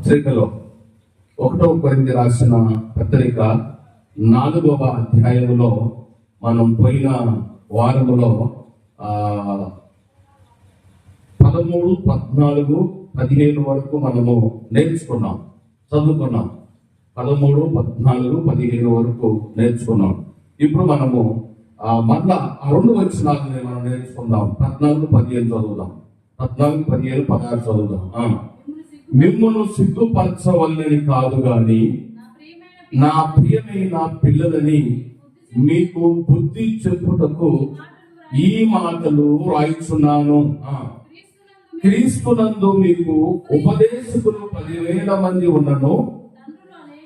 పత్రికలో ఒకటో కొరింది రాసిన పత్రిక నాలుగవ అధ్యాయంలో మనం పోయిన వారములో పదమూడు పద్నాలుగు పదిహేను వరకు మనము నేర్చుకున్నాం చదువుకున్నాం. పదమూడు పద్నాలుగు పదిహేను వరకు నేర్చుకున్నాం. ఇప్పుడు మనము మళ్ళా ఆ రెండు వచ్చినాలని మనం నేర్చుకుందాం. పద్నాలుగు పదిహేను చదువుదాం. పద్నాలుగు పదిహేను పదహారు చదువుదాం. మిమ్మల్ని సిగ్గుపరచవల్లని కాదు గాని నా ప్రియమైన పిల్లలని మీకు బుద్ధి చెప్పుటకు ఈ మాటలు రాయిచున్నాను. క్రీస్తునందు మీకు ఉపదేశకులు పదివేల మంది ఉన్నను.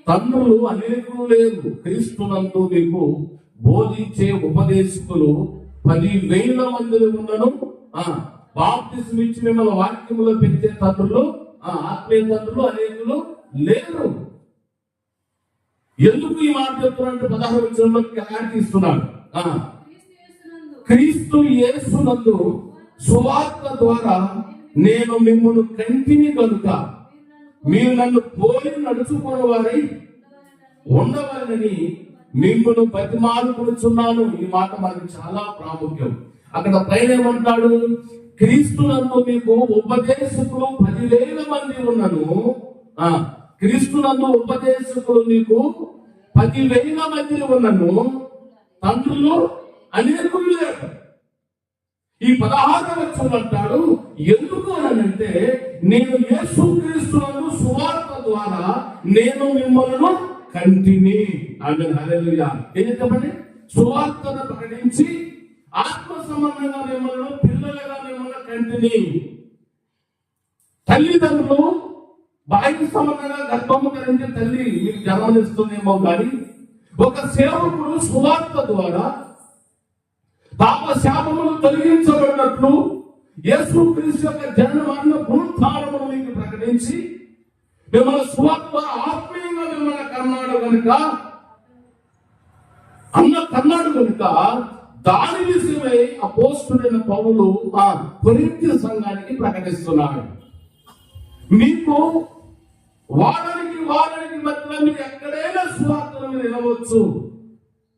తండ్రులు అనేక అనేకులు లేరు. క్రీస్తునందు మీకు బోధించే ఉపదేశకులు పదివేల మంది ఉన్నను. ఆ. ఇచ్చి మిమ్మల్ని వాక్యములో పెంచే తండ్రులు ఆ ఆత్మీయ తండ్రులు అనేకులు లేరు. ఎందుకు ఈ మాట చెప్తున్నాడు పదహారు విషయంలో క్లారిటీ ఇస్తున్నాడు. ఆ. క్రీస్తు యేసునందు సువార్త ద్వారా నేను మిమ్మల్ని కంటిని కనుక మీరు నన్ను పోలి నడుచుకున్న వారై ఉండవాలని మిమ్మల్ని బతిమాలుకొనుచున్నాను ఈ మాట మనకు చాలా ప్రాముఖ్యం. అక్కడ పైన ఏమంటాడు? క్రీస్తునందు మీకు ఉపదేశకులు పదివేల మంది ఉన్నను. ఆ క్రీస్తునందు ఉపదేశకులు మీకు పదివేల మంది ఉన్నను. తండ్రులు అనేకులు లేరు. ఈ పదహారు లక్షలు అంటాడు ఎందుకు అని అంటే నేను యేసుక్రీస్తులను సువార్త ద్వారా నేను మిమ్మల్ని కంటిని. ఆమె హల్లెలూయా. ఏం చెప్పండి? సువార్తను ప్రకటించి ఆత్మ సంబంధంగా మిమ్మల్ని పిల్లలుగా మిమ్మల్ని కంటిని తల్లిదండ్రులు బాహ్య సంబంధంగా గర్భము ధరించి తల్లి మీకు జన్మనిస్తుందేమో కానీ ఒక సేవకుడు సువార్త ద్వారా పాప శాపములు తొలగించబడినట్లు యేసు క్రీస్తు యొక్క జన్మన్న పునరుత్థానమును మీకు ప్రకటించి మిమ్మల్ని సువార్త ఆత్మీయంగా మిమ్మల్ని కన్నాడు కనుక అన్న కన్నాడు కనుక దాని విషయమై అపోస్తుడైన పౌరులు ఆ కొరింథీ సంఘానికి ప్రకటిస్తున్నాడు. మీకు వారానికి వాడనికి మధ్య మీరు ఎక్కడైనా సువార్తను నిలవచ్చు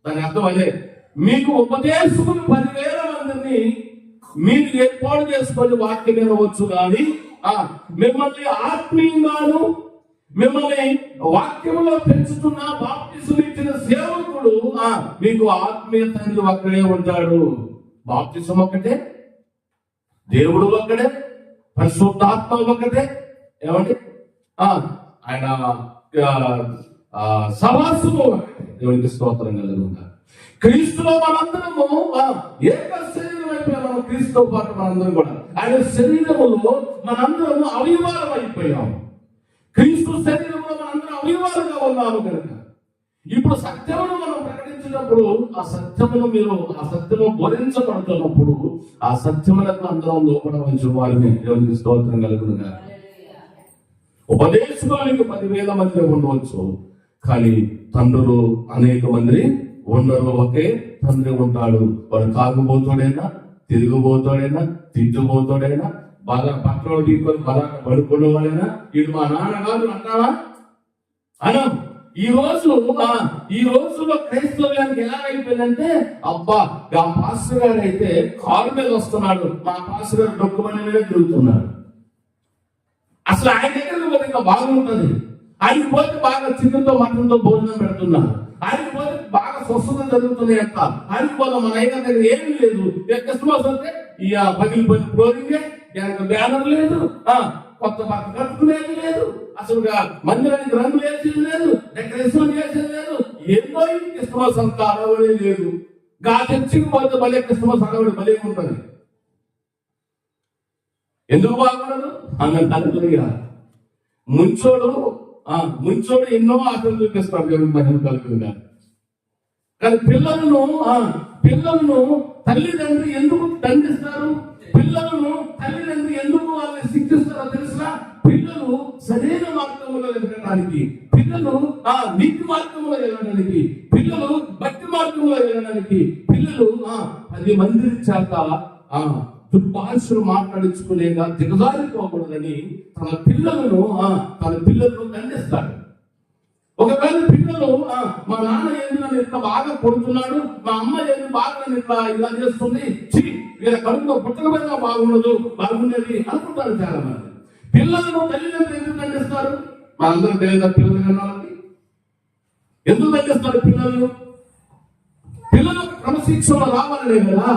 దాని అర్థం అదే. మీకు ఉపదేశకులు పదివేల మందిని మీరు ఏర్పాటు చేసుకొని వాక్యం నిలవచ్చు కానీ ఆ మిమ్మల్ని ఆత్మీయంగాను మిమ్మల్ని వాక్యంలో పెంచుతున్న బాప్తిసులు ఇచ్చిన సేవకుడు ఆ మీకు ఆత్మీయ తండ్రి ఒక్కడే ఉంటాడు. బాప్తిసం ఒక్కటే దేవుడు ఒక్కడే పరిశుద్ధాత్మ ఒక్కటే. ఏమండి? ఆ ఆయన ఆ, సవాసము ఒకటే దేవునికి స్తోత్రం కలుగుగా క్రీస్తులో మనందరము ఆ, ఏక శరీరం అయిపోయాం మనం క్రీస్తుతో పాటు మనందరం కూడా. ఆయన శరీరములో మనందరము అవయవాలం అయిపోయాము క్రీస్తు శరీరంలో మనందరం అవయవాలుగా ఉన్నాము కనుక. ఇప్పుడు సత్యమును మనం ప్రకటించినప్పుడు ఆ సత్యమును మీరు ఆ సత్యము బోధించబడుతున్నప్పుడు ఆ సత్యములకు అందరం లోపడవలసిన వారిని దేవునికి స్తోత్రం కలుగునుగా. ఉపదేశకులకు పదివేల మంది ఉండవచ్చు. కానీ తండ్రులు అనేక మంది ఉండరు. ఒకే తండ్రి ఉంటాడు. వాడు కాకపోతాడైనా తిరిగిపోతాడైనా తిట్టుపోతాడైనా బాగా పక్కన తీసుకొని బాగా పడుకునేవాడైనా ఇది మా నాన్న కాదు అంటావా? అనం ఈ రోజు ఈ రోజులో క్రైస్తవ్యానికి ఎలా అయిపోయిందంటే అబ్బా ఆ పాస్టర్ గారు అయితే కారు మీద వస్తున్నాడు. మా పాస్టర్ గారు డొక్కుమని మీద తిరుగుతున్నాడు అసలు ఆయన దగ్గరకు పోతే ఇంకా బాగుంటుంది. ఆయన పోతే బాగా చికెన్తో మటన్తో భోజనం పెడుతున్నారు. ఆయన పోతే బాగా స్వస్థత జరుగుతుంది అంట. ఆయన పోతే మన అయిన దగ్గర ఏమీ లేదు. ఇక క్రిస్మస్ వస్తే ఇక పగిలిపోయిన ఫ్లోరింగే బ్యానర్ లేదు. ఆ కొత్త పక్క కట్టుకునేది లేదు అసలు మందిరానికి రంగు వేసేది లేదు డెకరేషన్ చేసేది లేదు. ఎన్నో క్రిస్మస్ అంత అడవడే లేదు. గా చర్చికి పోతే భలే క్రిస్మస్ అడవడి భలే ఉంటుంది. ఎందుకు బాగుండదు? అన్న తల్లిగా ముంచోడు ఆ ముంచోడు ఎన్నో ఆటలు చూపిస్తాడు దేవుని మహిమ కలుగుగా కానీ పిల్లలను ఆ పిల్లలను తల్లిదండ్రి ఎందుకు దండిస్తారు? వెళ్ళడానికి పిల్లలు ఆ నీతి మార్గంలో వెళ్ళడానికి పిల్లలు భక్తి మార్గంలో వెళ్ళడానికి పిల్లలు ఆ పది మంది చేత ఆ దుర్భాషలు మాట్లాడించుకునేగా దిగజారిపోకూడదని తన పిల్లలను ఆ, తన పిల్లలను దండిస్తాడు ఒకవేళ పిల్లలు ఆ, మా నాన్న ఏంది నన్ను ఇంత బాగా కొడుతున్నాడు మా అమ్మ ఏంది బాగా నన్ను ఇట్లా ఇలా చేస్తుంది ఛీ, వీళ్ళ కడుపులో పుట్టకపోయినా బాగుండదు బాగుండేది అనుకుంటారు చాలా మంది పిల్లలను తల్లిదండ్రులు ఎందుకు దండిస్తారు? మనందరం తెలియదు పిల్లలు కన్నాళ్ళకి ఎందుకు తగ్గిస్తారు పిల్లలు? పిల్లలు క్రమశిక్షణ రావాలనే కదా.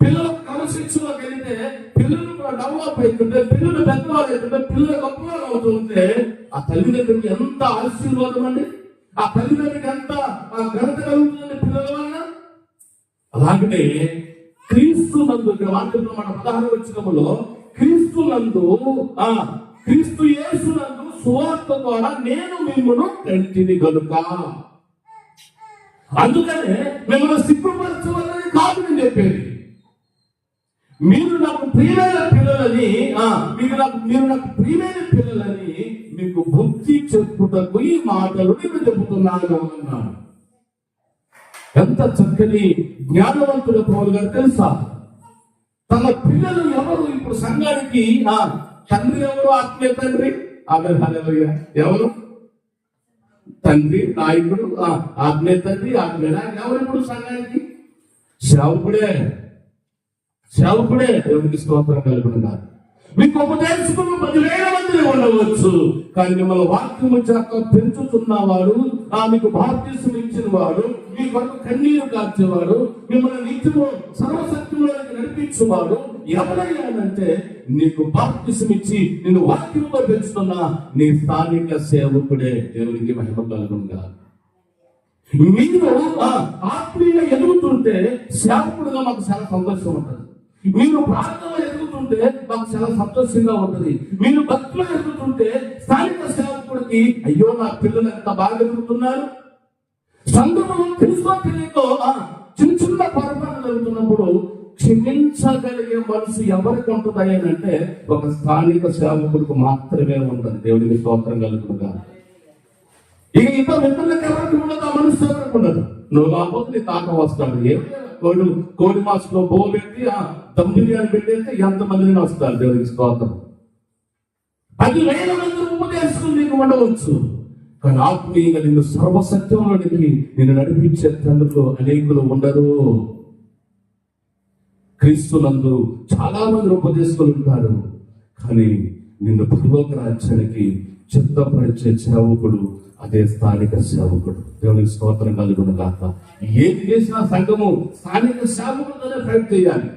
పిల్లలు క్రమశిక్షణలోకి వెళ్తే పిల్లలు డెవలప్ అవుతుంటే పిల్లలు పెద్దవాళ్ళు అవుతుంటే పిల్లలు గొప్పవాళ్ళు అవుతుంటే ఆ తల్లిదండ్రులకి ఎంత ఆశీర్వాదం అండి ఆ తల్లిదండ్రులకి ఎంత ఆ ఘనత కలుగుతుందండి పిల్లల వలన? అలాగనే క్రీస్తు నందు ఇక్కడ వాక్యంలో మన ప్రధాన వచ్చినములో క్రీస్తు నందు ఆ క్రీస్తు యేసు నందు సువార్త ద్వారా నేను మిమ్మల్ని కంటిని కనుక అందుకనే మిమ్మల్ని సిగ్గుపరచవాలని కాదు నేను చెప్పేది. మీరు నాకు ప్రియమైన పిల్లలని ఆ, మీరు నాకు మీరు నాకు ప్రియమైన పిల్లలని మీకు బుద్ధి చెప్పుటకు ఈ మాటలు నేను చెబుతున్నాను అన్నాను ఎంత చక్కని జ్ఞానవంతుల పౌరు గారు తెలుసా? తమ పిల్లలు ఎవరు? ఇప్పుడు సంఘానికి ఆ తండ్రి ఎవరు? ఆత్మీయ తండ్రి? ఆమె హల్లెలూయా. ఎవరు? తండ్రి నాయకుడు ఆజ్ఞ తండ్రి ఆజ్ఞ నాయకుడు. ఎవరు ఇప్పుడు సంఘానికి? సేవకుడే సేవకుడే దేవునికి స్తోత్రం కలుగుతున్నారు మీకు ఉపదేశకులు పదివేల మంది ఉండవచ్చు. కానీ మిమ్మల్ని వాక్యము చేత పెంచుతున్నవాడు ఆ మీకు బాప్తిసం ఇచ్చిన వాడు మీ కొరకు కన్నీరు కార్చేవాడు మిమ్మల్ని నిత్యము సర్వశక్తిలోకి నడిపించేవాడు ఎవరయ్యానంటే నీకు బాప్తిసం ఇచ్చి నిన్ను వాక్యంలో పెంచుతున్న నీ స్థానిక సేవకుడే దేవునికి మహిమ కలుగుగా మీరు ఆత్మీయ ఎదుగుతుంటే సేవకుడుగా మాకు చాలా సంతోషం ఉంటుంది. మీరు ప్రార్థన ఎదుగుతుంటే మాకు చాలా సంతోషంగా ఉంటుంది. మీరు భక్తులు అయ్యో నా పిల్లలు ఎంత బాగా ఎదుగుతున్నారు? సందర్భం తెలుసుకో తెలియకో చిన్న చిన్న పొరపాటు జరుగుతున్నప్పుడు క్షమించగలిగే మనసు ఎవరికి ఉంటుంది అని అంటే ఒక స్థానిక సేవకుడికి మాత్రమే ఉంటుంది. దేవుడికి స్తోత్రం కలుగుతుందా. ఇక ఇతర ఇతరులకు ఎవరికి ఉండదు ఆ మనసు ఎవరికి ఉండదు? నువ్వు కాకపోతే నీ తాక వస్తాడు. ఏ? కోడి కోడి మాసంలో బో పెట్టి ఆ దమ్ బిర్యానీ పెట్టేస్తే ఎంత మందిని వస్తారు? దేవుడికి స్తోత్రం. పది వేల మంది చేసుకుని నీకు ఉండవచ్చు. కానీ ఆత్మీయంగా నిన్ను సర్వసత్యంలోనికి నిన్ను నడిపించే తండ్రులు అనేకులు ఉండరు. క్రీస్తునందు చాలా మంది ఉపదేశకులు ఉంటారు. కానీ నిన్ను పరలోక రాజ్యానికి చిత్తపరిచే సేవకుడు అదే స్థానిక సేవకుడు. దేవునికి స్తోత్రం కలుగును కాక ఏది చేసినా సంఘము స్థానిక సేవకుడు ప్రయత్నం చేయాలి.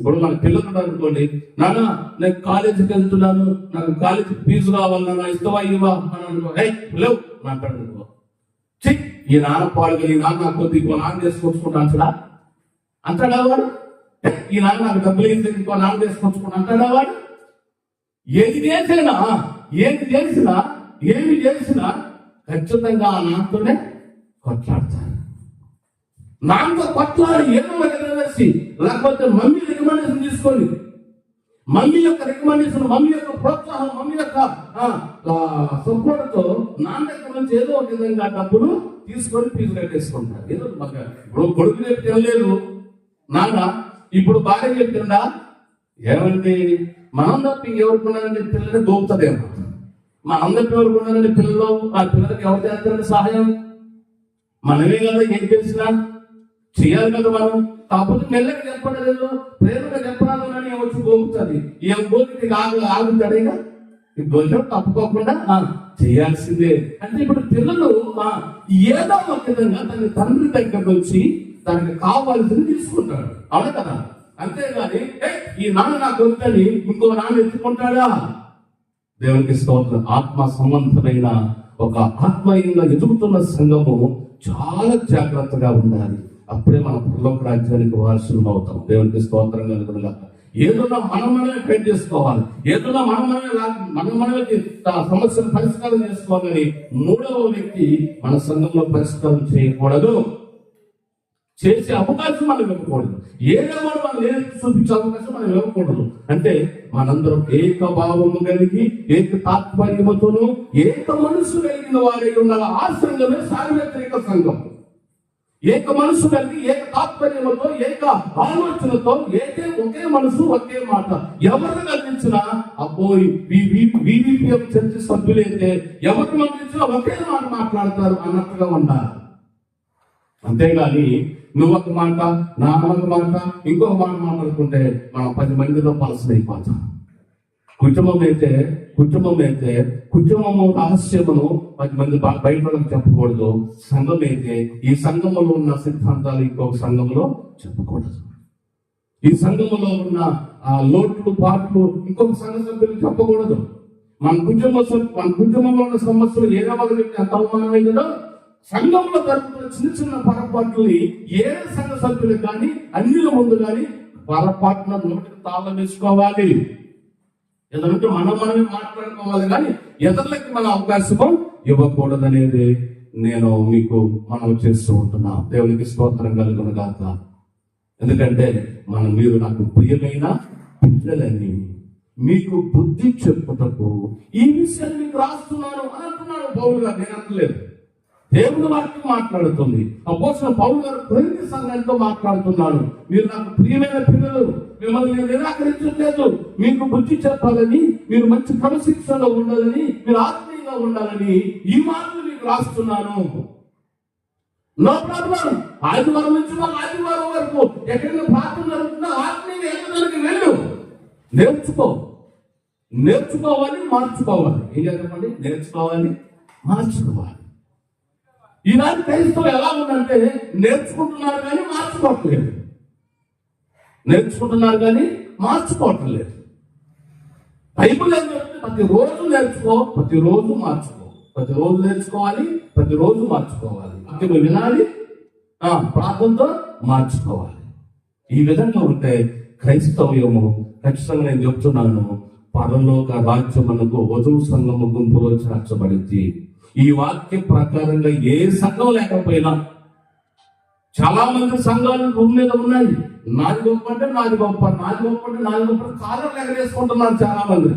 ఇప్పుడు మన పిల్లలు ఉన్నారు అనుకోండి నాన్న నేను కాలేజీకి వెళ్తున్నాను నాకు కాలేజీ ఫీజు కావాలి నాన్న ఇస్తావా ఇవ్వా? అని అనుకో "ఏయ్, లేవు మాట్లాడు చి ఈ నాన్న పాడుగా ఈ నాన్న కొద్ది ఇంకో నాన్న చేసుకొచ్చుకుంటా అంటాడా? అంటాడా వాడు? ఈ నాన్న నాకు డబ్బులు ఇస్తే ఇంకో నాన్న చేసుకొచ్చుకుంటా అంటాడా వాడు? ఏది చేసినా ఏది చేసినా ఏమి చేసినా ఖచ్చితంగా ఆ నాన్నతోనే కొట్లాడతాను నాన్నతో కొట్లాడి ఏమో ఎగరవేసి లేకపోతే మమ్మీ తీసుకోండి. మమ్మీ యొక్క రికమెండేషన్ మమ్మీ యొక్క ప్రోత్సాహం మమ్మీ యొక్క సపోర్ట్తో నాన్న దగ్గర నుంచి ఏదో ఒక విధంగా డబ్బులు తీసుకొని ఫీజు కట్టేసుకుంటారు. ఏదో మాకు ఇప్పుడు కొడుకు చెప్పి తినలేదు నాన్న ఇప్పుడు భార్య చెప్తుందా ఏమండి? మనం తప్ప ఇంకెవరుకున్నారండి పిల్లలు గోపుతుందేమో మనం తప్ప ఎవరుకున్నారండి పిల్లలు ఆ పిల్లలకి ఎవరు చేస్తారండి సహాయం? మనమే కదా ఏం చేసినా? చేయాలి కదా మనం. కాకపోతే మెల్లగా చెప్పడం లేదు. ప్రేమగా చెప్పరాదు వస్తుంది. గోపుతుంది ఏం గోపికి ఆగు ఈ గొల్లెం తప్పుకోకుండా చేయాల్సిందే. అంటే ఇప్పుడు పిల్లలు ఏదో ఒక విధంగా తన తండ్రి దగ్గరకు వచ్చి తనకి కావాల్సింది తీసుకుంటాడు అవును కదా? అంతేగాని ఈ నాన్న నాకు వద్దని ఇంకో నాన్న ఎత్తుకుంటాడా? దేవునికి స్తోత్రం. ఆత్మ సంబంధమైన ఒక ఆత్మీయంగా ఎదుగుతున్న సంఘము చాలా జాగ్రత్తగా ఉండాలి. అప్పుడే మన పరలోక రాజ్యానికి వారసులు అవుతాం. దేవునికి స్తోత్రం కలుగునుగా ఏదైనా మనం మనమే పెయింట్ చేసుకోవాలి. ఏదైనా మనం మనమే లా- మనం మనమే ఆ సమస్యను పరిష్కారం చేసుకోవాలని మూడవ వ్యక్తి మన సంఘంలో పరిష్కారం చేయకూడదు. చేసే అవకాశం మనం ఇవ్వకూడదు. ఏదో మనం ఏది చూపించే అవకాశం మనం ఇవ్వకూడదు. అంటే మనందరం ఏక భావము కలిగి ఏక తాత్పర్యముతోనూ ఏక మనసు కలిగిన వారి ఉన్న ఆ సంఘమే సార్వత్రిక సంఘం. ఏక మనసు కలిగి ఏక తాత్పర్యంతో ఏక ఆలోచనతో ఏకే ఒకే మనసు ఒకే మాట ఎవరిని కల్పించినా అబ్బో వీవీపీఎం చర్చి సభ్యులైతే ఎవరిని పంపించినా ఒకే మాట మాట్లాడతారు అన్నట్టుగా ఉండాలి. అంతేగాని నువ్వు ఒక మాట నా ఒక మాట ఇంకొక మాట మాట్లాడుకుంటే మనం పది మందిలో పలసనైపోతాం కుటుంబం అయితే కుటుంబం అయితే కుటుంబం రహస్యమును పది మంది బ- బయట వాళ్ళకి చెప్పకూడదు. సంఘం అయితే ఈ సంఘములో ఉన్న సిద్ధాంతాలు ఇంకొక సంఘంలో చెప్పకూడదు. ఈ సంఘములో ఉన్న ఆ లోట్లు పాటలు ఇంకొక సంఘ సభ్యులు చెప్పకూడదు. మన కుటుంబ మన కుటుంబంలో ఉన్న సమస్యలు ఏదో వాళ్ళకి ఎంత అవమానమైందో సంఘంలో జరుగుతున్న చిన్న చిన్న పొరపాట్లని ఏ సంఘ సభ్యులు కానీ అన్నిల ముందు కానీ పొరపాటున నోటికి తాళం వేసుకోవాలి. ఎందుకంటే మనం మనమే మాట్లాడుకోవాలి కానీ ఇతరులకి మన అవకాశం ఇవ్వకూడదు అనేది నేను మీకు మనం చేస్తూ ఉంటున్నా. దేవునికి స్తోత్రం కలుగును కాక ఎందుకంటే మనం మీరు నాకు ప్రియమైన పిల్లలని మీకు బుద్ధి చెప్పుటకు ఈ విషయాన్ని మీకు రాస్తున్నాను అని అంటున్నాడు నేను అనలేదు దేవుడు వాక్యం మాట్లాడుతుంది. అపోసిన పౌరు గారు ప్రతి సంఘంతో మాట్లాడుతున్నాడు మీరు నాకు ప్రియమైన పిల్లలు మిమ్మల్ని నేను నిరాకరించట్లేదు. మీకు బుద్ధి చెప్పాలని మీరు మంచి క్రమశిక్షణలో ఉండాలని మీరు ఆత్మీయంగా ఉండాలని ఈ మాటలు మీకు రాస్తున్నాను. నో ప్రాబ్లం ఆదివారం నుంచి ఆదివారం వరకు ఎక్కడైనా ప్రార్థన జరుగుతుందో ఆత్మీయ ఎక్కడికి వెళ్ళు. నేర్చుకో. నేర్చుకోవాలి మార్చుకోవాలి. ఏం చెప్పండి నేర్చుకోవాలి మార్చుకోవాలి. ఈనాటి క్రైస్తవం ఎలా ఉందంటే నేర్చుకుంటున్నారు కానీ మార్చుకోవట్లేదు. నేర్చుకుంటున్నారు కానీ మార్చుకోవట్లేదు. బైబుల్ ఏం చెప్తుంది ప్రతిరోజు నేర్చుకో ప్రతిరోజు మార్చుకో. ప్రతిరోజు నేర్చుకోవాలి ప్రతిరోజు మార్చుకోవాలి. వాక్యం వినాలి ఆ, ప్రార్థనతో మార్చుకోవాలి. ఈ విధంగా ఉంటే క్రైస్తవ్యము ఖచ్చితంగా నేను చెప్తున్నాను. పరలోక రాజ్యమునకు వధువు సంఘము గుంపులో చేర్చబడింది ఈ వాక్య ప్రకారంగా ఏ సంఘం లేకపోయినా చాలా మంది సంఘాలు భూమి మీద ఉన్నాయి. నాది గొప్ప అంటే నాది గొప్ప నాది గొప్ప అంటే నాది గొప్ప కాలం ఎగరేసుకుంటున్నారు చాలా మంది.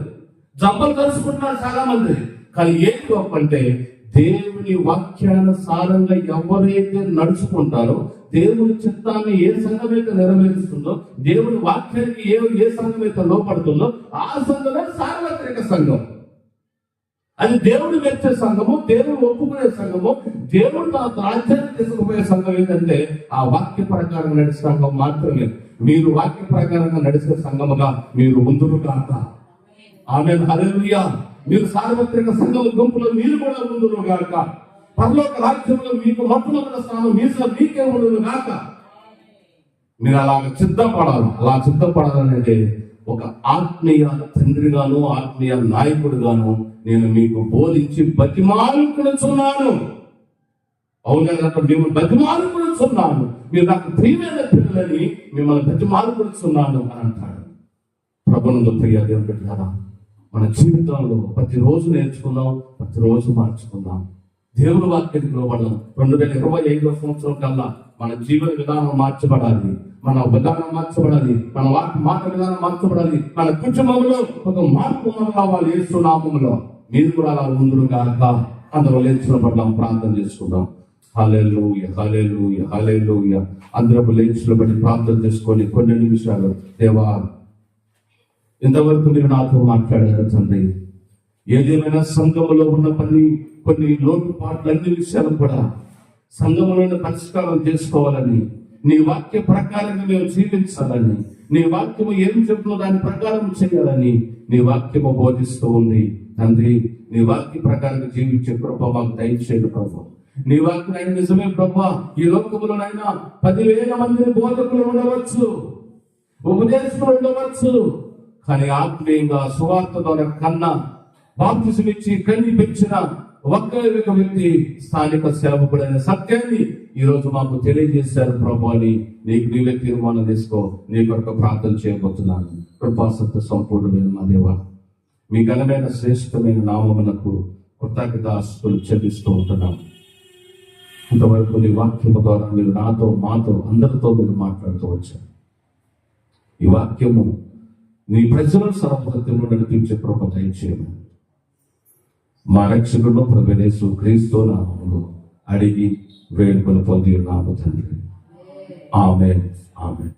జబ్బలు కలుసుకుంటున్నారు చాలా మంది. కానీ ఏది గొప్ప అంటే దేవుని వాక్యానుసారంగా ఎవరైతే నడుచుకుంటారో దేవుని చిత్తాన్ని ఏ సంఘం అయితే నెరవేరుస్తుందో దేవుని వాక్యానికి ఏ ఏ సంఘం అయితే లోపడుతుందో ఆ సంఘమే సార్వత్రిక సంఘం. అది దేవుడు మెచ్చే సంఘము దేవుడు ఒప్పుకునే సంఘము దేవుడు తన రాజ్యాన్ని తీసుకుపోయే సంఘం ఏంటంటే ఆ వాక్య ప్రకారం నడిచే సంఘం మాత్రమే. మీరు వాక్య ప్రకారంగా నడిచే సంఘముగా మీరు ఉందురు కాక ఆమె హల్లెలూయా. మీరు సార్వత్రిక సంఘం గుంపులో మీరు కూడా ఉందురు గాక. పరలోక రాజ్యంలో మీకు మొట్టమొదటి స్థానం మీసలో మీకే ఉండును గాక. మీరు అలాగ సిద్ధపడాలి అలా సిద్ధపడాలనేది ఒక ఆత్మీయ తండ్రిగాను ఆత్మీయ నాయకుడుగాను నేను మీకు బోధించి బతిమాలుకుడుచున్నాను అవును కదా మిమ్మల్ని బతిమాలుకుడుచున్నాను మీరు నాకు ప్రియమైన పిల్లలని మిమ్మల్ని బతిమాలుకుడుచున్నాను అని అంటాడు. ప్రభునందు ప్రియ దేవుడు మన జీవితంలో ప్రతిరోజు నేర్చుకుందాం ప్రతిరోజు మార్చుకుందాం. దేవుని వాక్యానికి లోబడదాం. రెండు వేల ఇరవై ఐదో సంవత్సరం కల్లా మన జీవన విధానం మార్చబడాలి. మన విధానం మార్చబడాలి. మన మాట విధానం మార్చబడాలి. మన కుటుంబంలో ఒక మార్పు మనం రావాలి ఏసునామంలో మీరు కూడా అలా ముందురు కాక అందరూ లేచిన పడ్డాం ప్రార్థన చేసుకుందాం. హలెలు హలేలు హలెలు అందరూ లేచిన బట్టి ప్రార్థన చేసుకొని కొన్ని నిమిషాలు దేవా ఇంతవరకు మీరు నాతో మాట్లాడారు తండ్రి. ఏదేమైనా సంఘములో ఉన్న కొన్ని కొన్ని లోటుపాట్లన్నీ విషయాలు కూడా సంఘములోని పరిష్కారం చేసుకోవాలని నీ వాక్య ప్రకారంగా మేము జీవించాలని నీ వాక్యము ఏం చెప్తుందో దాని ప్రకారం చేయాలని నీ వాక్యము బోధిస్తూ ఉంది. తండ్రి నీ వాక్య ప్రకారంగా జీవించే కృప మాకు దయచేయడు ప్రభు. నీ వాక్యం ఆయన నిజమే ప్రభా. ఈ లోకములోనైనా పదివేల మందిని బోధకులు ఉండవచ్చు ఉపదేశకులు ఉండవచ్చు కానీ ఆత్మీయంగా సువార్త ద్వారా కన్నా బాప్తిసమిచ్చి కన్ని పెంచిన ఒక్క వ్యక్తి స్థానిక సేవకుడైన సత్యాన్ని ఈ రోజు మాకు తెలియజేశారు ప్రభు అని నీకు నీవే తీర్మానం తీసుకో నీ కొరకు ప్రార్థన చేయబోతున్నాను. కృపాసత్య సంపూర్ణమైన మా దేవ మీ ఘనమైన శ్రేష్టమైన నామములకు కృతజ్ఞతాస్తులు చెల్లిస్తూ ఉంటున్నాం. ఇంతవరకు నీ వాక్యము ద్వారా మీరు నాతో మాతో అందరితో మీరు మాట్లాడుతూ వచ్చారు. ఈ వాక్యము నీ ప్రజలను సర్వసత్యంలో నడిపించే కృప దయచేయము మా రక్షకుడు ప్రభునేసు క్రీస్తు నామములు అడిగి వేడుకొని పొంది ఉన్నాము తండ్రి. ఆమె ఆమె